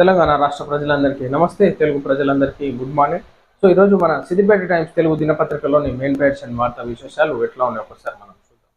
తెలంగాణ రాష్ట్ర ప్రజలందరికీ నమస్తే తెలుగు ప్రజలందరికీ గుడ్ మార్నింగ్. సో ఈరోజు మన సిద్దిపేట టైమ్స్ తెలుగు దినపత్రికలోని మెయిన్ పేడ్స్ అండ్ వార్తా విశేషాలు ఎట్లా ఉన్నాయి ఒకసారి మనం చూద్దాం.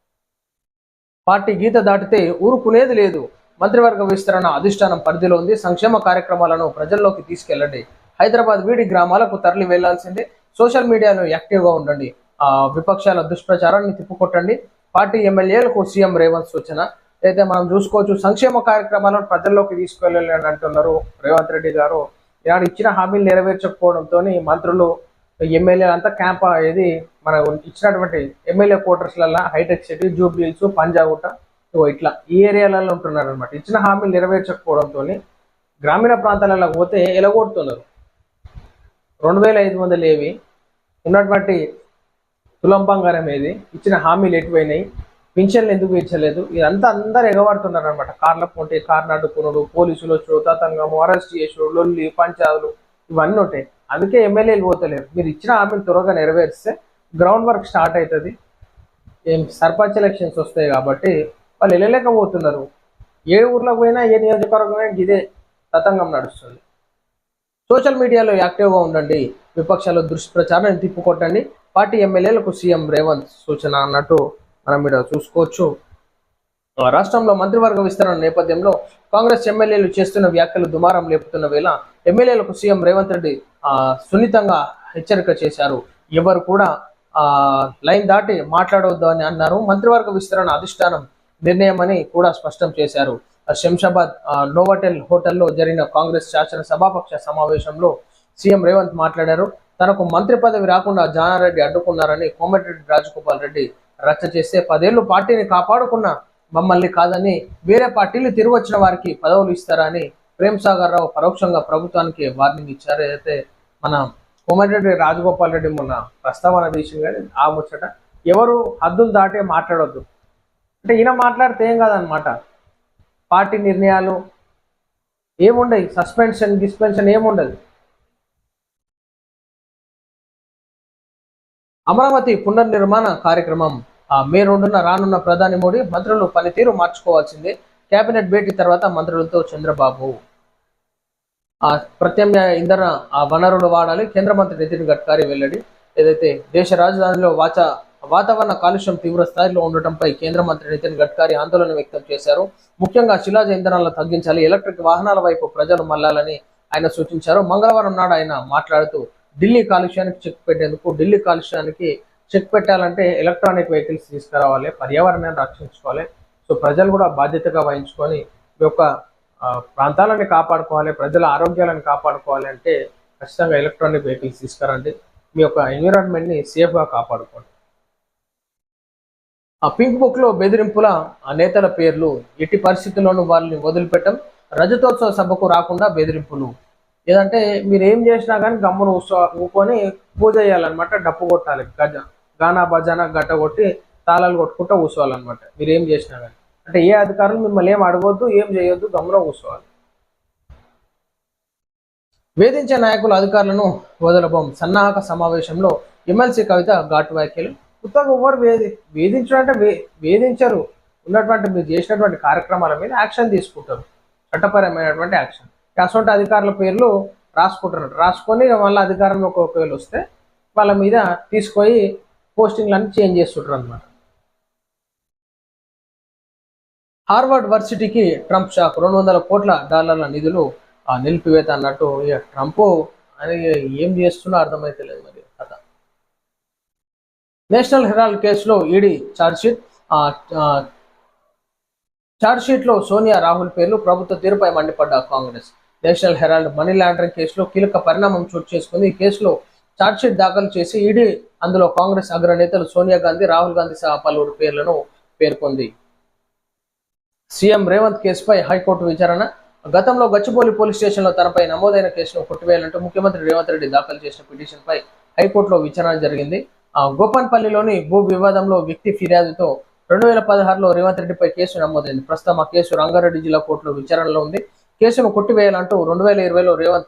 పార్టీ గీత దాటితే ఊరుకునేది లేదు. మంత్రివర్గ విస్తరణ అధిష్టానం పరిధిలో ఉంది సంక్షేమ కార్యక్రమాలను ప్రజల్లోకి తీసుకెళ్ళండి హైదరాబాద్ వీడి గ్రామాలకు తరలి వెళ్ళాల్సిందే. సోషల్ మీడియాలో యాక్టివ్గా ఉండండి. ఆ విపక్షాల దుష్ప్రచారాన్ని తిప్పుకొట్టండి. పార్టీ ఎమ్మెల్యేలకు సీఎం రేవంత్ సూచన. అయితే మనం చూసుకోవచ్చు సంక్షేమ కార్యక్రమాలను ప్రజల్లోకి తీసుకెళ్ళాలి అంటున్నారు రేవంత్ రెడ్డి గారు. ఇలాంటి ఇచ్చిన హామీలు నెరవేర్చకపోవడంతో మంత్రులు ఎమ్మెల్యే అంతా క్యాంప్ అనేది మన ఇచ్చినటువంటి MLA క్వార్టర్స్లలో Hitech City Jubilee Hills Panjagutta ఇట్లా ఈ ఏరియాలలో ఉంటున్నారు అనమాట ఇచ్చిన హామీలు నెరవేర్చకపోవడంతో గ్రామీణ ప్రాంతాలలో పోతే ఎలగొడుతున్నారు. రెండు వేల ఐదు వందలు ఏవి? ఉన్నటువంటి తులంబంగారం ఏది? ఇచ్చిన హామీలు ఎటువైనాయి? పింఛన్లు ఎందుకు ఇచ్చలేదు? ఇదంతా అందరు ఎగబడుతున్నారు అనమాట కార్ల పొంటే కార్లు అడ్డుకునుడు పోలీసులు వచ్చుడు తతంగము అరెస్ట్ చేసుడు లొల్లి పంచాదులు ఇవన్నీ ఉంటాయి. అందుకే ఎమ్మెల్యేలు పోతలేరు. మీరు ఇచ్చిన హామీలు త్వరగా నెరవేరిస్తే గ్రౌండ్ వర్క్ స్టార్ట్ అవుతుంది ఏం సర్పంచ్ ఎలక్షన్స్ వస్తాయి కాబట్టి వాళ్ళు వెళ్ళలేకపోతున్నారు. ఏ ఊర్లోకి పోయినా ఏ నియోజకవర్గం ఇదే తతంగం నడుస్తుంది. సోషల్ మీడియాలో యాక్టివ్గా ఉండండి. విపక్షాల దుష్ప్రచారాన్ని తిప్పుకొట్టండి. పార్టీ ఎమ్మెల్యేలకు సీఎం రేవంత్ సూచన అన్నట్టు మనం ఇక్కడ చూసుకోవచ్చు. రాష్ట్రంలో మంత్రివర్గ విస్తరణ నేపథ్యంలో కాంగ్రెస్ ఎమ్మెల్యేలు చేస్తున్న వ్యాఖ్యలు దుమారం లేపుతున్న వేళ ఎమ్మెల్యేలకు సీఎం రేవంత్ రెడ్డి సున్నితంగా హెచ్చరిక చేశారు. ఎవరు కూడా ఆ లైన్ దాటి మాట్లాడవద్దు అని అన్నారు. మంత్రివర్గ విస్తరణ అధిష్టానం నిర్ణయం అని కూడా స్పష్టం చేశారు. శంషాబాద్ ఆ, నోవాటెల్ హోటల్లో జరిగిన కాంగ్రెస్ శాసన సభాపక్ష సమావేశంలో సీఎం రేవంత్ మాట్లాడారు. తనకు మంత్రి పదవి రాకుండా జానారెడ్డి అడ్డుకున్నారని కోమటిరెడ్డి రాజగోపాల్ రెడ్డి రచ్చ చేస్తే పదేళ్ళు పార్టీని కాపాడుకున్న మమ్మల్ని కాదని వేరే పార్టీలు తిరిగి వచ్చిన వారికి పదవులు ఇస్తారని ప్రేమ్ సాగర్ రావు పరోక్షంగా ప్రభుత్వానికి వార్నింగ్ ఇచ్చారు. అయితే మన కోమటిరెడ్డి రాజగోపాల్ రెడ్డి మొన్న ప్రస్తావన తీసింది కానీ ఆ ముచ్చట ఎవరు హద్దులు దాటే మాట్లాడొద్దు. అంటే ఈయన మాట్లాడితే ఏం కాదనమాట? పార్టీ నిర్ణయాలు ఏముండయి? సస్పెన్షన్ డిస్పెన్షన్ ఏముండదు? అమరావతి పునర్నిర్మాణ కార్యక్రమం మే రెండున రానున్న ప్రధాని మోడీ మంత్రులు పనితీరు మార్చుకోవాల్సిందే. కేబినెట్ భేటీ తర్వాత మంత్రులతో చంద్రబాబు. ఆ ప్రత్యామ్నాయ ఇంధన ఆ వనరులు వాడాలి. కేంద్ర మంత్రి నితిన్ గడ్కరీ వెల్లడి. ఏదైతే దేశ రాజధానిలో వాచ వాతావరణ కాలుష్యం తీవ్ర స్థాయిలో ఉండటంపై కేంద్ర మంత్రి నితిన్ గడ్కరీ ఆందోళన వ్యక్తం చేశారు. ముఖ్యంగా శిలాజ ఇంధనాలను తగ్గించాలి. ఎలక్ట్రిక్ వాహనాల వైపు ప్రజలు మళ్ళాలని ఆయన సూచించారు. మంగళవారం నాడు ఆయన మాట్లాడుతూ ఢిల్లీ కాలుష్యానికి చెక్ పెట్టేందుకు ఢిల్లీ కాలుష్యానికి చెక్ పెట్టాలంటే ఎలక్ట్రానిక్ వెహికల్స్ తీసుకురావాలి పర్యావరణాన్ని రక్షించుకోవాలి. సో ప్రజలు కూడా బాధ్యతగా వహించుకొని ఈ యొక్క ప్రాంతాలను ప్రాంతాలని కాపాడుకోవాలి ప్రజల ఆరోగ్యాలను కాపాడుకోవాలి అంటే ఖచ్చితంగా ఎలక్ట్రానిక్ వెహికల్స్ తీసుకురండి. మీ యొక్క ఎన్విరాన్మెంట్ని సేఫ్గా కాపాడుకోండి. ఆ పింక్ బుక్లో బెదిరింపుల ఆ నేతల పేర్లు ఎట్టి పరిస్థితుల్లోనూ వాళ్ళని వదిలిపెట్టం రజతోత్సవ సభకు రాకుండా బెదిరింపులు. ఏదంటే మీరు ఏం చేసినా కానీ గమ్మును ఊసుకొని ఊకొని పూజ చేయాలన్నమాట డప్పు కొట్టాలి గజ. గానా బజానా గట్ట కొట్టి తాళాలు కొట్టుకుంటూ కూర్చోవాలన్నమాట. మీరు ఏం చేసినా కానీ అంటే ఏ అధికారులు మిమ్మల్ని ఏం అడగొద్దు ఏం చేయొద్దు గమ్మున కూర్చోవాలి. వేధించే నాయకులు అధికారులను వదలబోం. సన్నాహక సమావేశంలో ఎమ్మెల్సీ కవిత ఘాటు వ్యాఖ్యలు. ఉత్తగా ఎవరు వేధి వేధించడం అంటే వే వేధించరు. ఉన్నటువంటి మీరు చేసినటువంటి కార్యక్రమాల మీద యాక్షన్ తీసుకుంటారు. చట్టపరమైనటువంటి యాక్షన్. అటువంటి అధికారుల పేర్లు రాసుకుంటున్నారు. రాసుకొని వాళ్ళ మళ్ళీ అధికారంలో ఒక పేర్లు వస్తే వాళ్ళ మీద తీసుకొని పోస్టింగ్లన్నీ చేంజ్ చేస్తుంటారు అనమాట హార్వర్డ్ వర్సిటీకి ట్రంప్ షాక్. రెండు వందల కోట్ల డాలర్ల నిధులు నిలిపివేత అన్నట్టు ఇక ట్రంప్ అని ఏం చేస్తున్నా అర్థమైతే లేదు మరి కథ. నేషనల్ హెరాల్డ్ కేసులో ఈడీ ఛార్జ్షీట్ ఛార్జ్షీట్లో సోనియా రాహుల్ పేర్లు ప్రభుత్వ తీరుపై మండిపడ్డ Congress. National Herald money laundering కేసులో కీలక పరిణామం చోటు చేసుకుంది. ఈ కేసులో ఛార్జ్షీట్ దాఖలు చేసి ఈడీ అందులో కాంగ్రెస్ అగ్రనేతలు సోనియా గాంధీ రాహుల్ గాంధీ సహా పలువురు పేర్లను పేర్కొంది. సీఎం రేవంత్ కేసుపై హైకోర్టు విచారణ. గతంలో గచ్చిబౌలి పోలీస్ స్టేషన్లో తనపై నమోదైన కేసును కొట్టివేయాలంటూ ముఖ్యమంత్రి రేవంత్ రెడ్డి దాఖలు చేసిన పిటిషన్పై హైకోర్టులో విచారణ జరిగింది. ఆ గోపన్పల్లిలోని భూ వివాదంలో వ్యక్తి ఫిర్యాదుతో రెండు వేల పదహారులో రేవంత్ రెడ్డిపై కేసు నమోదైంది. ప్రస్తుతం ఆ కేసు రంగారెడ్డి జిల్లా కోర్టులో విచారణలో ఉంది. కేసును కొట్టివేయాలంటూ రెండు వేల ఇరవైలో రేవంత్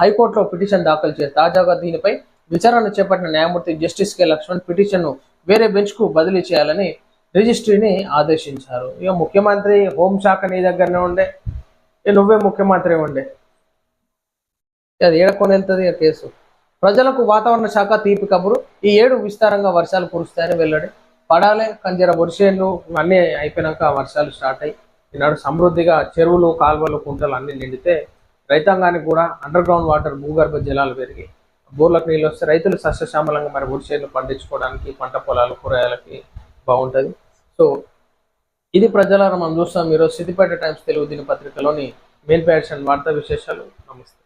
హైకోర్టులో పిటిషన్ దాఖలు చేసి తాజాగా దీనిపై విచారణ చేపట్టిన న్యాయమూర్తి జస్టిస్ కె లక్ష్మణ్ పిటిషన్ను వేరే బెంచ్కు బదిలీ చేయాలని రిజిస్ట్రీని ఆదేశించారు. ఇక ముఖ్యమంత్రి హోంశాఖ నీ దగ్గరనే ఉండే. ఇక నువ్వే ముఖ్యమంత్రి ఉండే. అది ఏడకొని వెళ్తుంది ఆ కేసు? ప్రజలకు వాతావరణ శాఖ తీపి కబురు ఈ ఏడు విస్తారంగా వర్షాలు కురుస్తాయని వెళ్ళాడు పడాలే కంజర వర్షేళ్ళు అన్నీ అయిపోయినాక వర్షాలు స్టార్ట్ అయ్యి ఈనాడు సమృద్ధిగా చెరువులు కాలువలు కుంటలు అన్ని నిండితే రైతాంగానికి కూడా అండర్ గ్రౌండ్ వాటర్ భూగర్భ జలాలు పెరిగి బోర్లకు నీళ్ళు వస్తే రైతులు సస్యశ్యామలంగా మరి వరిచేళ్ళు పండించుకోవడానికి పంట పొలాలు కూరగాయలకి బాగుంటుంది. సో ఇది ప్రజలను మనం చూస్తాం. ఈరోజు సిద్దిపేట టైమ్స్ తెలుగు దినపత్రికలోని మెయిన్ ప్యాషన్ వార్తా విశేషాలు. నమస్తే.